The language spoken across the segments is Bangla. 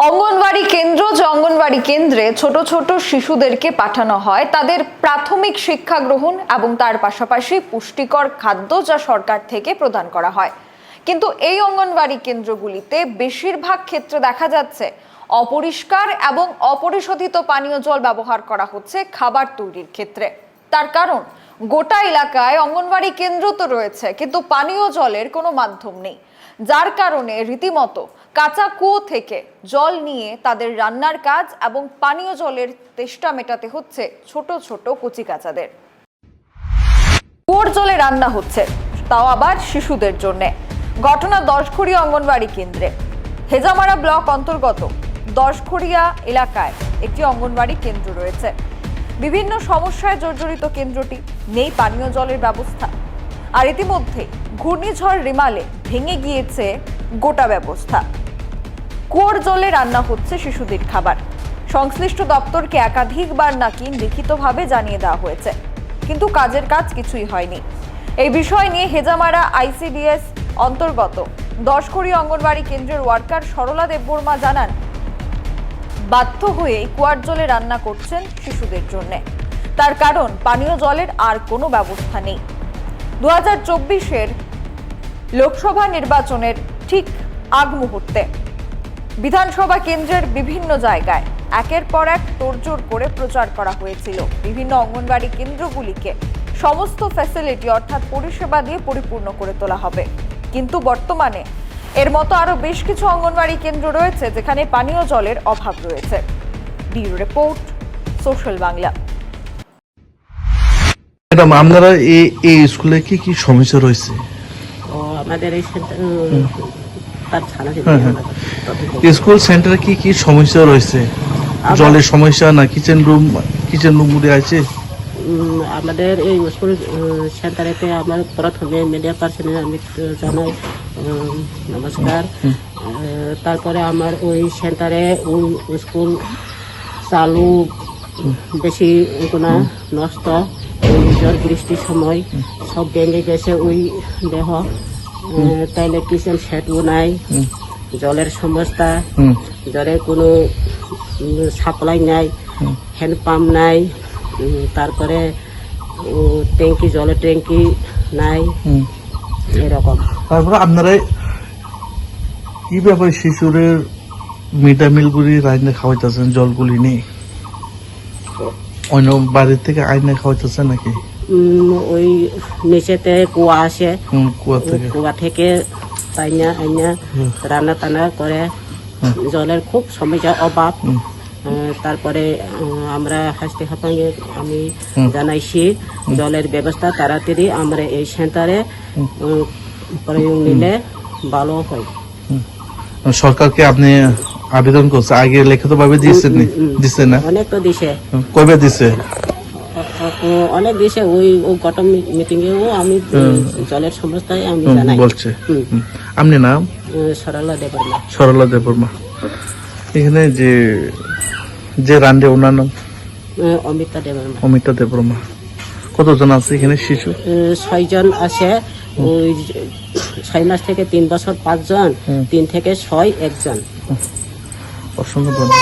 অঙ্গনবাড়ি কেন্দ্র যে অঙ্গনবাড়ি কেন্দ্রে ছোট ছোট শিশুদেরকে পাঠানো হয়, তাদের প্রাথমিক শিক্ষা গ্রহণ এবং তার পাশাপাশি পুষ্টিকর খাদ্য যা সরকার থেকে প্রদান করা হয়। কিন্তু এই অঙ্গনবাড়ি কেন্দ্রগুলিতে বেশিরভাগ ক্ষেত্রে দেখা যাচ্ছে অপরিষ্কার এবং অপরিশোধিত পানীয় জল ব্যবহার করা হচ্ছে খাবার তৈরির ক্ষেত্রে। তার কারণ, গোটা এলাকায় অঙ্গনবাড়ি কেন্দ্র তো রয়েছে, কিন্তু পানীয় জলের কোনো মাধ্যম নেই। যার কারণে রীতিমতো কাঁচা কুয়ো থেকে জল নিয়ে তাদের রান্নার কাজ এবং পানীয় জলের তেষ্টা মেটাতে হচ্ছে ছোট ছোট কচিকাচাদের কুয়োর জলে রান্না হচ্ছে, তাও আবার শিশুদের জন্য। ঘটনা দশখড়িয়া অঙ্গনবাড়ি কেন্দ্রে। হেজামারা ব্লক অন্তর্গত দশখড়িয়া এলাকায় একটি অঙ্গনবাড়ি কেন্দ্র রয়েছে। বিভিন্ন সমস্যায় জর্জরিত কেন্দ্রটি নেই পানীয় জলের ব্যবস্থা। আর ইতিমধ্যে ঘূর্ণিঝড় রিমালে ভেঙে গিয়েছে গোটা ব্যবস্থা। কুয়োর জলে রান্না হচ্ছে শিশুদের খাবার। সংশ্লিষ্ট দপ্তরকে একাধিকবার নাকি লিখিতভাবে জানিয়ে দেওয়া হয়েছে, কিন্তু কাজের কাজ কিছুই হয়নি। এই বিষয় নিয়ে হেজামারা আইসিডিএস অন্তর্গত দশকড়ি অঙ্গনবাড়ি কেন্দ্রের ওয়ার্কার সরলা দেববর্মা জানান, বাধ্য হয়ে কুয়ার জলে রান্না করছেন শিশুদের জন্য। তার কারণ পানীয় জলের আর কোনো ব্যবস্থা নেই। দু হাজার চব্বিশের লোকসভা নির্বাচনের ঠিক আগ মুহূর্তে। বিধানসভা কেন্দ্রের বিভিন্ন জায়গায় একের পর এক তোড়জোড় করে প্রচার করা হয়েছিল। বিভিন্ন অঙ্গনবাড়ি কেন্দ্রগুলিকে সমস্ত ফ্যাসিলিটি অর্থাৎ পরিষেবা দিয়ে পরিপূর্ণ করে তোলা হবে। কিন্তু বর্তমানে এর মতো আরও বেশ কিছু অঙ্গনবাড়ি কেন্দ্র রয়েছে যেখানে পানীয় জলের অভাব রয়েছে। Bureau report, social Bangla. Madam, আপনারা এই স্কুলে কি কি সমস্যা রয়েছে? আমাদের এই। স্কুল সেন্টারে কি কি সমস্যা রয়েছে? জলের সমস্যা না কিচেন রুম কিচেন রুম গুলি আছে? আমাদের এই স্কুল সেন্টারেতে আমার প্রথমে মিডিয়া পার্সনে আমি জানাই নমস্কার। তারপরে আমার ওই সেন্টারে ওই স্কুল চালু বেশি কোনো নষ্ট ঝড় বৃষ্টির সময় সব ভেঙে গেছে ওই দেহ। তাইলে কিচেন সেটও নাই জলের সমস্যা জলের কোনো সাপ্লাই নাই হ্যান্ড পাম্প নাই তারপরে ট্যাঙ্কি জলের ট্যাঙ্কি নাই এরকম। তারপরে আপনারা কি ব্যাপারে শিশুরের মিড ডে মিল গুলি রান্না খাওয়াইতেছেন জলগুলি নেই অন্য বাড়ির থেকে আইনা খাওয়াইতেছেন নাকি? ওই নিচেতে কুয়া আসে কুয়া থেকে। তাইনা আইনা রান্না টান্না করে। জলের খুব সমস্যা অভাব। তারপরে আমরা হাসতে হাঁপাঙ্গে আমি জানাইছি জলের ব্যবস্থা তাড়াতাড়ি আমরা এই সেন্টারে প্রয়োগ নিলে ভালো হয়। সরকারকে আপনি আবেদন করছে আগে লিখিত ভাবে দিয়েছেন। দিচ্ছেন না? অনেক তো দিছে। কবে দিছে? অনেক দেশে ওই ও মিটিং এও আমি জলের সমস্যায় আমি জানাই। বলছে। আপনি নাম? সরলা দেবের না সরলা দেববর্মা। এখানে যে যে রান্ডে ওনার নাম? অমিতা দেবের না অমিতা দেববর্মা। কতজন আছে এখানে শিশু? ছয়জন আছে। ওই ছয় মাস থেকে তিন বছর পাঁচজন। তিন থেকে ছয় একজন। অসংখ্য ধন্যবাদ।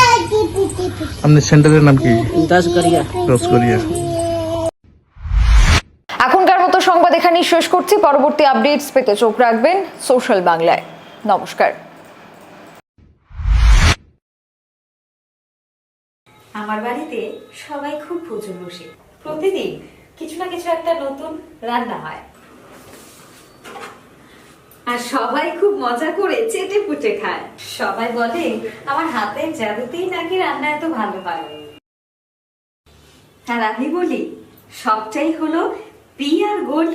আপনার সেন্টারের নাম কি? দশ গড়িয়া এখানেই শেষ করছি। পরবর্তী আপডেটস পেতে চোখ রাখবেন সোশ্যাল বাংলায়। নমস্কার। আমার বাড়িতে সবাই খুব প্রচুর বসে। প্রতিদিন কিছু না কিছু একটা নতুন রান্না হয়। আর সবাই খুব মজা করে চেটে পুটে খায়। সবাই বলে, আমার হাতের জাদুতেই নাকি রান্না এত ভালো হয়? আর আমি বলি, সবটাই হলো পি আর গোল্ড